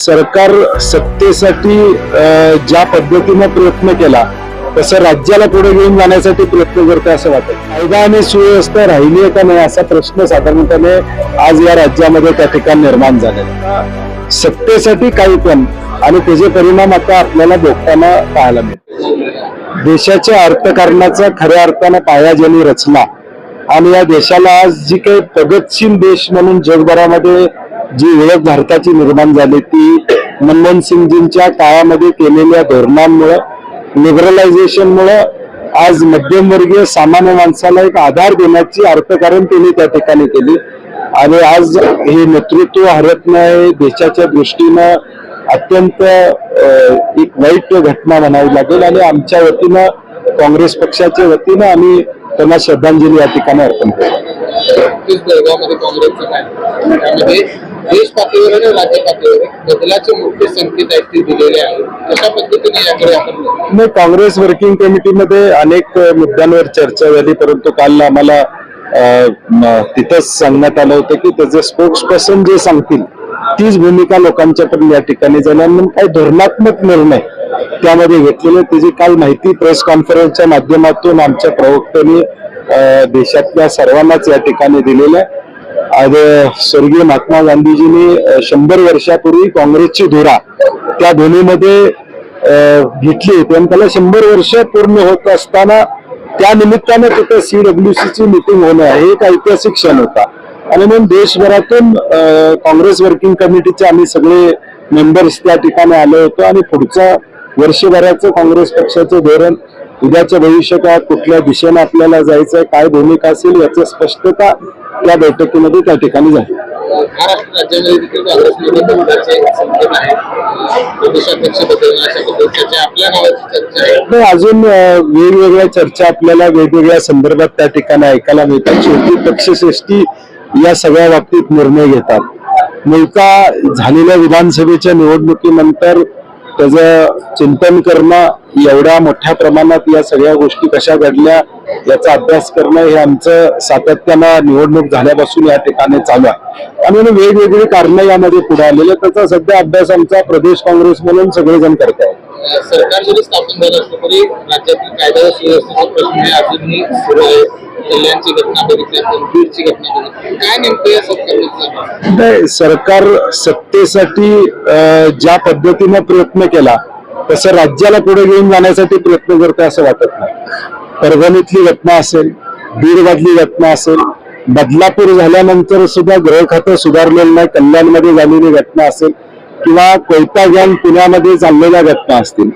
सरकार सत्तेसाठी ज्या पद्धतीनं प्रयत्न केला तसं राज्याला पुढे घेऊन जाण्यासाठी प्रयत्न करते असं वाटत. कायदा आणि सुव्यवस्था राहिली आहे का नाही असा प्रश्न साधारणपणे आज या राज्यामध्ये त्या ठिकाणी निर्माण झालेला सत्तेसाठी काही पण आणि त्याचे परिणाम आता आपल्याला भोगताना पाहायला मिळतात देशाच्या अर्थकारणाचा खऱ्या अर्थानं पाया ज्यांनी रचला आणि या देशाला आज जी काही प्रगतशील देश म्हणून जगभरामध्ये जी ओळख भारताची निर्माण झाली ती मनमोहन सिंगजींच्या काळामध्ये केलेल्या धोरणांमुळं लिबरलायझेशनमुळं आज मध्यमवर्गीय सामान्य माणसाला एक आधार देण्याची अर्थकारण त्यांनी त्या ठिकाणी केली. आणि आज हे नेतृत्व हरत नाही देशाच्या दृष्टीनं अत्यंत एक वाईट घटना म्हणावी लागेल. आणि आमच्या वतीनं काँग्रेस पक्षाच्या वतीनं आम्ही त्यांना श्रद्धांजली या ठिकाणी अर्पण केली देश पातळीवर आणि राज्य पातळीवर बदलाचे मोठे संकेत आहेत ते दिलेले आहेत. कशा पद्धतीने याकडे आपण नाही काँग्रेस वर्किंग कमिटीमध्ये अनेक मुद्द्यांवर चर्चा झाली परंतु काल आम्हाला तिथंच सांगण्यात आलं होतं की त्याचे स्पोक्स पर्सन जे सांगतील तीच भूमिका लोकांच्या पण या ठिकाणी झाली आणि काही धोरणात्मक निर्णय त्यामध्ये घेतलेले त्याची काल माहिती प्रेस कॉन्फरन्सच्या माध्यमातून आमच्या प्रवक्त्यांनी देशातल्या सर्वांनाच या ठिकाणी दिलेलं आहे. आज स्वर्गीय महात्मा गांधीजींनी शंभर वर्षापूर्वी काँग्रेसची धुरा त्या धुनीमध्ये अ, घेतली आणि त्याला शंभर वर्ष पूर्ण होत असताना त्या निमित्तानं तिथे डब्ल्यू सीची मिटिंग होणं हे एक ऐतिहासिक क्षण होता. आणि म्हणून देशभरातून काँग्रेस वर्किंग कमिटीचे आम्ही सगळे मेंबर्स त्या ठिकाणी आलो होतो. आणि पुढच्या वर्षभराचं काँग्रेस पक्षाचं धोरण उद्याच्या भविष्यकाळात कुठल्या दिशेने आपल्याला जायचं काय भूमिका असेल याची स्पष्टता त्या बैठकीमध्ये त्या ठिकाणी झाली. महाराष्ट्र राज्यामध्ये देखील संकेत आपल्या चर्चा आहे. नाही, अजून अ, वेगवेगळ्या चर्चा आपल्याला वेगवेगळ्या संदर्भात त्या ठिकाणी ऐकायला मिळतात. शेवटी पक्षश्रेष्ठी या सगळ्या बाबतीत निर्णय घेतात. मुलता झालेल्या विधानसभेच्या निवडणुकीनंतर त्याचं चिंतन करणं एवढ्या मोठ्या प्रमाणात या सगळ्या गोष्टी कशा घडल्या याचा अभ्यास करणं हे आमचं सातत्यानं निवडणूक झाल्यापासून या ठिकाणी चालू आहे. आणि वेगवेगळी कारणं यामध्ये पुढे आलेले त्याचा सध्या अभ्यास आमचा प्रदेश काँग्रेस म्हणून सगळेजण करत आहेत. सरकार जरी स्थापन झालं असलं तरी राज्यातील कायदा सुव्यवस्थेचा प्रश्न हे अजूनही सुरू आहे. कल्याणची घटना बघितली आपण बीडची घटना बघितली काय नेमकं या सरकारने नाही सरकार सत्तेसाठी ज्या पद्धतीने प्रयत्न केला तसं राज्याला पुढे घेऊन जाण्यासाठी प्रयत्न करते असं वाटत नाही. परभणीतली घटना असेल बीडमधली घटना असेल बदलापूर झाल्यानंतर सुद्धा गृह खातं सुधारलेलं नाही कल्याणमध्ये झालेली घटना असेल किंवा कोयता गँग पुण्यामध्ये चाललेल्या घटना असतील.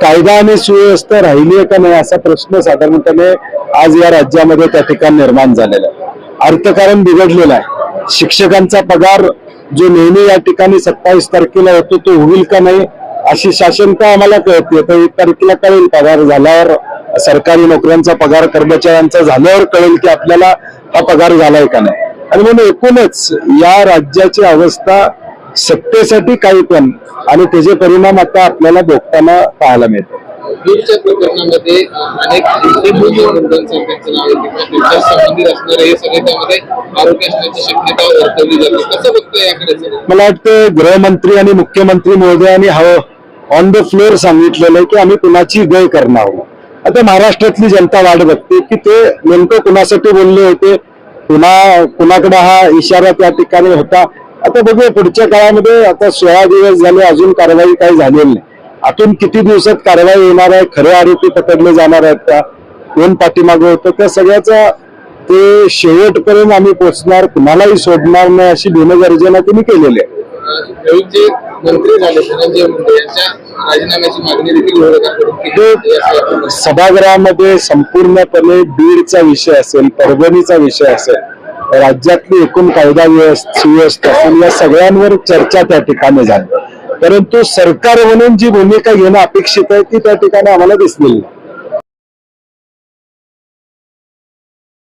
कायदा आणि सुव्यवस्था राहिली आहे का नाही असा प्रश्न साधारणपणे आज या राज्यामध्ये त्या ठिकाणी निर्माण झालेला आहे. अर्थकारण बिघडलेलं आहे. शिक्षकांचा पगार जो नेहमी या ठिकाणी सत्तावीस तारखेला होतो तो होईल का नाही अशी शासनता आम्हाला कळते तर एक तारखेला कळेल. पगार झाल्यावर सरकारी नोकऱ्यांचा पगार कर्मचाऱ्यांचा झाल्यावर कळेल की आपल्याला हा पगार झालाय का नाही. आणि म्हणून एकूणच या राज्याची अवस्था सत्तेसाठी काही पण आणि त्याचे परिणाम आता आपल्याला भोगताना पाहायला बीडच्या प्रकरणामध्ये अनेक संबंधित असणारे हे सगळे त्यामध्ये आरोग्य असण्याची शक्यता वर्तवली जाते. कसं बघतोय याकडे सगळं? मला वाटतं गृहमंत्री आणि मुख्यमंत्री महोदयांनी हवं ऑन द फ्लोअर सांगितलेलं आहे की आम्ही कुणाची गय करणार आहोत आता महाराष्ट्रातली जनता वाट बघते की ते नेमकं कुणासाठी बोलले होते कुणा कुणाकडे हा इशारा त्या ठिकाणी होता आता बघूया पुढच्या काळामध्ये आता सोळा दिवस झाले अजून कारवाई काही झालेली नाही. आतून किती दिवसात कारवाई येणार आहे खरे आरोपी पकडले जाणार आहेत का? कोण पाठीमागं होतं? त्या सगळ्याचा ते शेवटपर्यंत आम्ही पोचणार कुणालाही सोडणार नाही अशी भीमगर्जना त्यांनी केलेली आहे. मंत्री झाले धनंजय मुंडे यांच्या राजीनाम्याची मागणी देखील. सभागृहामध्ये संपूर्णपणे बीडचा विषय असेल परभणीचा विषय असेल राज्यातली एकूण कायदा व्यवस्था सुव्यवस्था या सगळ्यांवर चर्चा त्या ठिकाणी झाली. परंतु सरकार म्हणून जी भूमिका घेणं अपेक्षित आहे ती त्या ठिकाणी आम्हाला दिसलेली नाही.